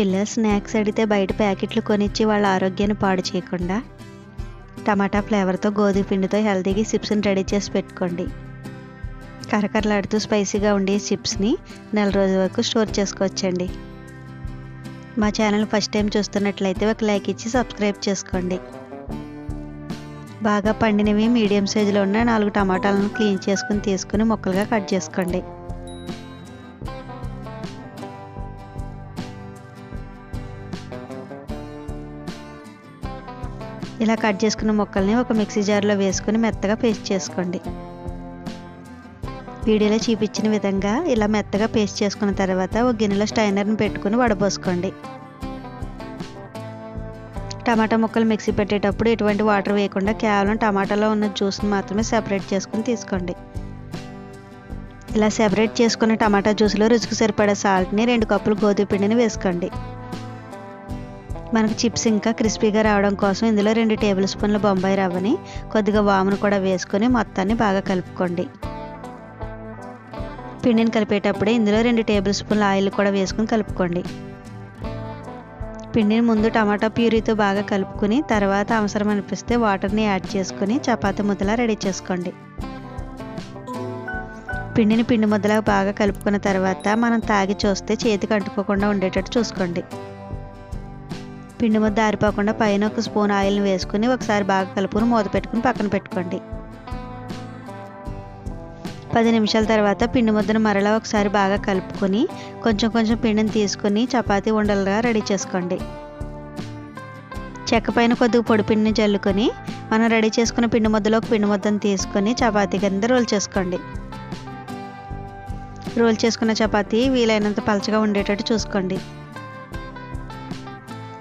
పిల్లలు స్నాక్స్ అడిగితే బయట ప్యాకెట్లు కొనిచ్చి వాళ్ళ ఆరోగ్యాన్ని పాడు చేయకుండా టమాటా ఫ్లేవర్తో గోధుమ పిండితో హెల్తీగా చిప్స్ని రెడీ చేసి పెట్టుకోండి. కరకరలాడుతూ స్పైసీగా ఉండే చిప్స్ని నెల రోజుల వరకు స్టోర్ చేసుకోవచ్చండి. మా ఛానల్ ఫస్ట్ టైం చూస్తున్నట్లయితే ఒక లైక్ ఇచ్చి సబ్స్క్రైబ్ చేసుకోండి. బాగా పండినవి మీడియం సైజులో ఉన్న నాలుగు టమాటాలను క్లీన్ చేసుకుని తీసుకుని ముక్కలుగా కట్ చేసుకోండి. ఇలా కట్ చేసుకున్న ముక్కల్ని ఒక మిక్సీ జార్లో వేసుకుని మెత్తగా పేస్ట్ చేసుకోండి. వీడియోలో చూపించిన విధంగా ఇలా మెత్తగా పేస్ట్ చేసుకున్న తర్వాత ఒక గిన్నెలో స్టైనర్ని పెట్టుకుని వడబోసుకోండి టమాటా ముక్కలు మిక్సీ పెట్టేటప్పుడు ఎటువంటి వాటర్ వేయకుండా కేవలం టమాటాలో ఉన్న జ్యూస్ని మాత్రమే సెపరేట్ చేసుకుని తీసుకోండి. ఇలా సెపరేట్ చేసుకున్న టమాటా జ్యూస్లో రుచికి సరిపడే సాల్ట్ని రెండు కప్పులు గోధుమ పిండిని వేసుకోండి. మనకు చిప్స్ ఇంకా క్రిస్పీగా రావడం కోసం ఇందులో రెండు టేబుల్ స్పూన్ల బొంబాయి రవ్వని కొద్దిగా వామును కూడా వేసుకొని మొత్తాన్ని బాగా కలుపుకోండి. పిండిని కలిపేటప్పుడే ఇందులో రెండు టేబుల్ స్పూన్ల ఆయిల్ కూడా వేసుకొని కలుపుకోండి. పిండిని ముందు టమాటా ప్యూరీతో బాగా కలుపుకొని తర్వాత అవసరం అనిపిస్తే వాటర్ని యాడ్ చేసుకొని చపాతీ ముద్దలా రెడీ చేసుకోండి. పిండిని పిండి ముద్దలా బాగా కలుపుకున్న తర్వాత మనం తాగి చూస్తే చేతికి అంటుకోకుండా ఉండేటట్టు చూసుకోండి. పిండి ముద్ద ఆరిపోకుండా పైన ఒక స్పూన్ ఆయిల్ని వేసుకుని ఒకసారి బాగా కలుపుకొని మూత పెట్టుకుని పక్కన పెట్టుకోండి. పది నిమిషాల తర్వాత పిండి ముద్దను మరలా ఒకసారి బాగా కలుపుకొని కొంచెం కొంచెం పిండిని తీసుకొని చపాతీ ఉండలుగా రెడీ చేసుకోండి. చెక్క పైన కొద్దిగా పొడి పిండిని చల్లుకొని మనం రెడీ చేసుకున్న పిండి ముద్దలో ఒక పిండి ముద్దను తీసుకొని చపాతీ కింద రోల్ చేసుకోండి. రోల్ చేసుకున్న చపాతీ వీలైనంత పలచగా ఉండేటట్టు చూసుకోండి.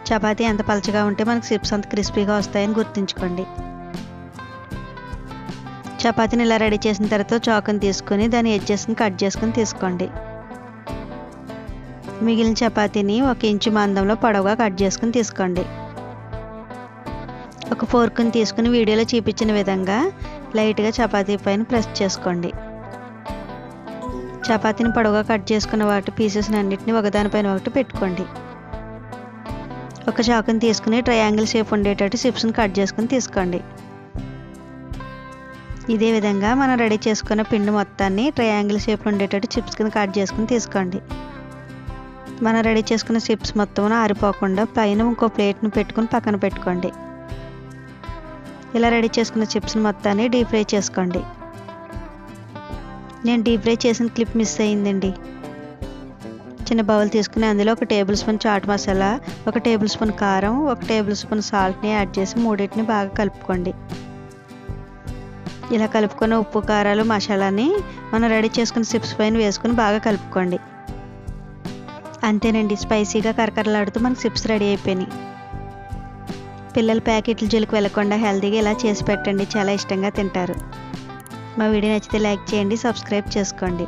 చపాతీ ఎంత పలచగా ఉంటే మనకు చిప్స్ అంత క్రిస్పీగా వస్తాయని గుర్తుంచుకోండి. చపాతీని ఇలా రెడీ చేసిన తర్వాత చాకుని తీసుకొని దాని ఎడ్జెస్ని కట్ చేసుకుని తీసుకోండి. మిగిలిన చపాతీని ఒక ఇంచు మందంలో పొడవుగా కట్ చేసుకుని తీసుకోండి. ఒక ఫోర్క్ని తీసుకుని వీడియోలో చూపించిన విధంగా లైట్గా చపాతీ పైన ప్రెస్ చేసుకోండి. చపాతీని పొడవుగా కట్ చేసుకున్న వాటి పీసెస్ని అన్నింటినీ ఒకదానిపైన ఒకటి పెట్టుకోండి. ఒక చాకుని తీసుకుని ట్రయాంగిల్ షేప్ ఉండేటట్టు చిప్స్ని కట్ చేసుకుని తీసుకోండి. ఇదే విధంగా మనం రెడీ చేసుకున్న పిండి మొత్తాన్ని ట్రయాంగిల్ షేప్లో ఉండేటట్టు చిప్స్ కింద కట్ చేసుకుని తీసుకోండి. మనం రెడీ చేసుకున్న చిప్స్ మొత్తం ఆరిపోకుండా పైన ఇంకో ప్లేట్ను పెట్టుకుని పక్కన పెట్టుకోండి. ఇలా రెడీ చేసుకున్న చిప్స్ మొత్తాన్ని డీప్ ఫ్రై చేసుకోండి. నేను డీప్ ఫ్రై చేసిన క్లిప్ మిస్ అయ్యిందండి చిన్న బౌల్ తీసుకుని అందులో ఒక టేబుల్ స్పూన్ చాట్ మసాలా ఒక టేబుల్ స్పూన్ కారం ఒక టేబుల్ స్పూన్ సాల్ట్ని యాడ్ చేసి మూడింటిని బాగా కలుపుకోండి. ఇలా కలుపుకున్న ఉప్పు కారాలు మసాలాని మనం రెడీ చేసుకున్న చిప్స్ పైన వేసుకుని బాగా కలుపుకోండి. అంతేనండి స్పైసీగా కరకరలాడుతూ మనకు చిప్స్ రెడీ అయిపోయినాయి. పిల్లల ప్యాకెట్లు జోలికి వెళ్ళకుండా హెల్తీగా ఇలా చేసి పెట్టండి చాలా ఇష్టంగా తింటారు. మా వీడియో నచ్చితే లైక్ చేయండి సబ్స్క్రైబ్ చేసుకోండి.